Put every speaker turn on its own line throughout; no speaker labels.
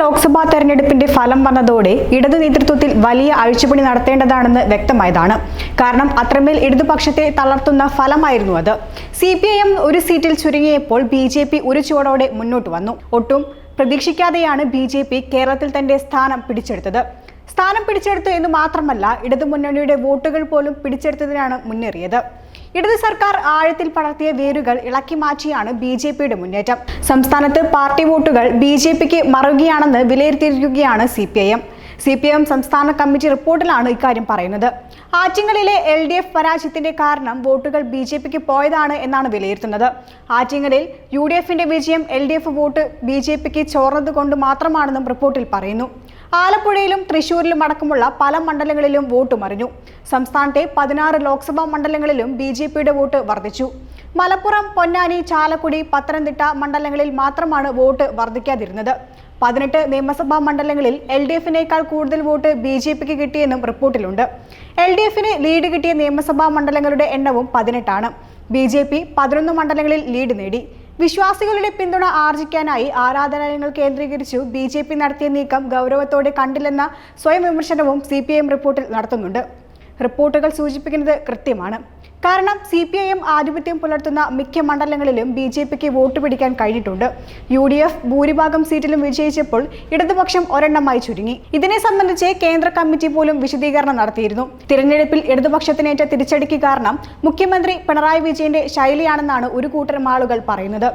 ലോക്സഭാ തെരഞ്ഞെടുപ്പിന്റെ ഫലം വന്നതോടെ ഇടതു നേതൃത്വത്തിൽ വലിയ അഴിച്ചുപണി നടത്തേണ്ടതാണെന്ന് വ്യക്തമായതാണ്. കാരണം അത്രമേൽ ഇടതുപക്ഷത്തെ തളർത്തുന്ന ഫലമായിരുന്നു അത്. സി ഒരു സീറ്റിൽ ചുരുങ്ങിയപ്പോൾ ബി ഒരു ചുവടോടെ മുന്നോട്ട് വന്നു. ഒട്ടും പ്രതീക്ഷിക്കാതെയാണ് ബി കേരളത്തിൽ തന്റെ സ്ഥാനം പിടിച്ചെടുത്തത്. സ്ഥാനം പിടിച്ചെടുത്തു എന്ന് മാത്രമല്ല ഇടതുമുന്നണിയുടെ വോട്ടുകൾ പോലും പിടിച്ചെടുത്തതിനാണ് മുന്നേറിയത്. ഇടത് സർക്കാർ ആഴത്തിൽ പടർത്തിയ വേരുകൾ ഇളക്കി മാറ്റിയാണ് ബി ജെ പിയുടെ മുന്നേറ്റം. സംസ്ഥാനത്ത് പാർട്ടി വോട്ടുകൾ ബി ജെ പിക്ക് മറുകയാണെന്ന് വിലയിരുത്തിയിരിക്കുകയാണ് C P I M. C P M സംസ്ഥാന കമ്മിറ്റി റിപ്പോർട്ടിലാണ് ഇക്കാര്യം പറയുന്നത്. ആറ്റിങ്ങലിലെ എൽ ഡി എഫ് പരാജയത്തിന്റെ കാരണം വോട്ടുകൾ ബി ജെ പിക്ക് പോയതാണ് എന്നാണ് വിലയിരുത്തുന്നത്. ആറ്റിങ്ങലിൽ യു ഡി എഫിന്റെ വിജയം L D F vote B J പിക്ക് ചോർന്നത് കൊണ്ട് മാത്രമാണെന്നും റിപ്പോർട്ടിൽ പറയുന്നു. ആലപ്പുഴയിലും തൃശൂരിലും അടക്കമുള്ള പല മണ്ഡലങ്ങളിലും വോട്ട് മറിഞ്ഞു. സംസ്ഥാനത്തെ പതിനാറ് ലോക്സഭാ മണ്ഡലങ്ങളിലും ബി ജെ പിയുടെ വോട്ട് വർദ്ധിച്ചു. മലപ്പുറം പൊന്നാനി ചാലക്കുടി പത്തനംതിട്ട മണ്ഡലങ്ങളിൽ മാത്രമാണ് വോട്ട് വർദ്ധിക്കാതിരുന്നത്. പതിനെട്ട് നിയമസഭാ മണ്ഡലങ്ങളിൽ എൽ ഡി എഫിനേക്കാൾ കൂടുതൽ വോട്ട് ബി ജെ പിക്ക് കിട്ടിയെന്നും റിപ്പോർട്ടിലുണ്ട്. എൽ ഡി എഫിന് ലീഡ് കിട്ടിയ നിയമസഭാ മണ്ഡലങ്ങളുടെ എണ്ണവും പതിനെട്ടാണ്. ബി ജെ പി പതിനൊന്ന് മണ്ഡലങ്ങളിൽ ലീഡ് നേടി. വിശ്വാസികളുടെ പിന്തുണ ആർജിക്കാനായി ആരാധനാലയങ്ങൾ കേന്ദ്രീകരിച്ചു ബി നടത്തിയ നീക്കം ഗൗരവത്തോടെ കണ്ടില്ലെന്ന സ്വയം വിമർശനവും സി റിപ്പോർട്ടിൽ നടത്തുന്നുണ്ട്. റിപ്പോർട്ടുകൾ സൂചിപ്പിക്കുന്നത് കൃത്യമാണ്. കാരണം സി പി ഐ എം ആധിപത്യം പുലർത്തുന്ന മിക്ക മണ്ഡലങ്ങളിലും ബി ജെ പിക്ക് വോട്ട് പിടിക്കാൻ കഴിഞ്ഞിട്ടുണ്ട്. യു ഡി എഫ് ഭൂരിഭാഗം സീറ്റിലും വിജയിച്ചപ്പോൾ ഇടതുപക്ഷം ഒരെണ്ണമായി ചുരുങ്ങി. ഇതിനെ സംബന്ധിച്ച് കേന്ദ്ര കമ്മിറ്റി പോലും വിശദീകരണം നടത്തിയിരുന്നു. തിരഞ്ഞെടുപ്പിൽ ഇടതുപക്ഷത്തിനേറ്റ തിരിച്ചടിക്ക് കാരണം മുഖ്യമന്ത്രി പിണറായി വിജയന്റെ ശൈലിയാണെന്നാണ് ഒരു കൂട്ടരും ആളുകൾ പറയുന്നത്.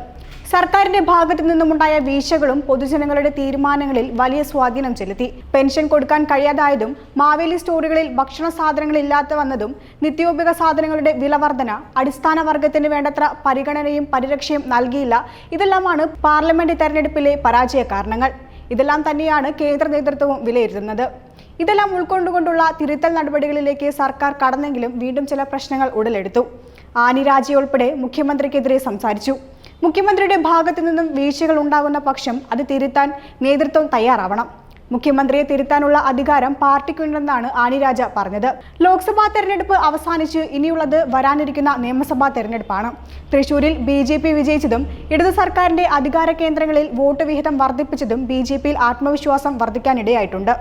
സർക്കാരിന്റെ ഭാഗത്തു നിന്നുമുണ്ടായ വീഴ്ചകളും പൊതുജനങ്ങളുടെ തീരുമാനങ്ങളിൽ വലിയ സ്വാധീനം ചെലുത്തി. പെൻഷൻ കൊടുക്കാൻ കഴിയാതായതും മാവേലി സ്റ്റോറുകളിൽ ഭക്ഷണ സാധനങ്ങൾ ഇല്ലാത്ത വന്നതും നിത്യോപയോഗ സാധനങ്ങളുടെ വിലവർധന അടിസ്ഥാന വർഗത്തിന് വേണ്ടത്ര പരിഗണനയും പരിരക്ഷയും നൽകിയില്ല ഇതെല്ലാമാണ് പാർലമെന്റ് തെരഞ്ഞെടുപ്പിലെ പരാജയ കാരണങ്ങൾ. ഇതെല്ലാം തന്നെയാണ് കേന്ദ്ര നേതൃത്വവും വിലയിരുത്തുന്നത്. ഇതെല്ലാം ഉൾക്കൊണ്ടുകൊണ്ടുള്ള തിരുത്തൽ നടപടികളിലേക്ക് സർക്കാർ കടന്നെങ്കിലും വീണ്ടും ചില പ്രശ്നങ്ങൾ ഉടലെടുത്തു. ആനി രാജ മുഖ്യമന്ത്രിക്കെതിരെ സംസാരിച്ചു. മുഖ്യമന്ത്രിയുടെ ഭാഗത്തു നിന്നും വീഴ്ചകൾ ഉണ്ടാകുന്ന പക്ഷം അത് തിരുത്താൻ നേതൃത്വം തയ്യാറാവണം. മുഖ്യമന്ത്രിയെ തിരുത്താനുള്ള അധികാരം പാർട്ടിക്കുണ്ടെന്നാണ് ആനിരാജ പറഞ്ഞത്. ലോക്സഭാ തെരഞ്ഞെടുപ്പ് അവസാനിച്ച് ഇനിയുള്ളത് വരാനിരിക്കുന്ന നിയമസഭാ തെരഞ്ഞെടുപ്പാണ്. തൃശൂരിൽ ബി ജെ പി വിജയിച്ചതും ഇടതു സർക്കാരിന്റെ അധികാര കേന്ദ്രങ്ങളിൽ വോട്ട് വിഹിതം വർദ്ധിപ്പിച്ചതും ബി ജെ പിയിൽ ആത്മവിശ്വാസം വർദ്ധിക്കാനിടയായിട്ടുണ്ട്.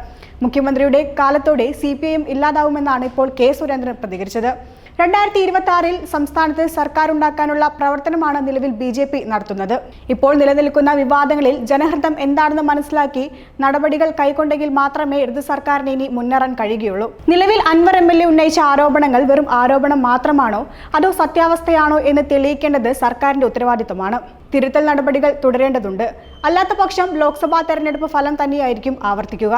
മുഖ്യമന്ത്രിയുടെ കാലത്തോടെ സി പി ഐ എം ഇല്ലാതാവുമെന്നാണ് ഇപ്പോൾ കെ സുരേന്ദ്രൻ പ്രതികരിച്ചത്. രണ്ടായിരത്തി ഇരുപത്തി ആറിൽ സംസ്ഥാനത്ത് സർക്കാർ ഉണ്ടാക്കാനുള്ള പ്രവർത്തനമാണ് നിലവിൽ ബി ജെ പി നടത്തുന്നത്. ഇപ്പോൾ നിലനിൽക്കുന്ന വിവാദങ്ങളിൽ ജനഹൃദം എന്താണെന്ന് മനസ്സിലാക്കി നടപടികൾ കൈക്കൊണ്ടെങ്കിൽ മാത്രമേ ഇടത് സർക്കാരിന് ഇനി മുന്നേറാൻ കഴിയുകയുള്ളൂ. നിലവിൽ അൻവർ എം എൽ എ ഉന്നയിച്ച ആരോപണങ്ങൾ വെറും ആരോപണം മാത്രമാണോ അതോ സത്യാവസ്ഥയാണോ എന്ന് തെളിയിക്കേണ്ടത് സർക്കാരിന്റെ ഉത്തരവാദിത്തമാണ് തിരുത്തൽ നടപടികൾ തുടരേണ്ടതുണ്ട്. അല്ലാത്ത പക്ഷം ലോക്സഭാ തെരഞ്ഞെടുപ്പ് ഫലം തന്നെയായിരിക്കും ആവർത്തിക്കുക.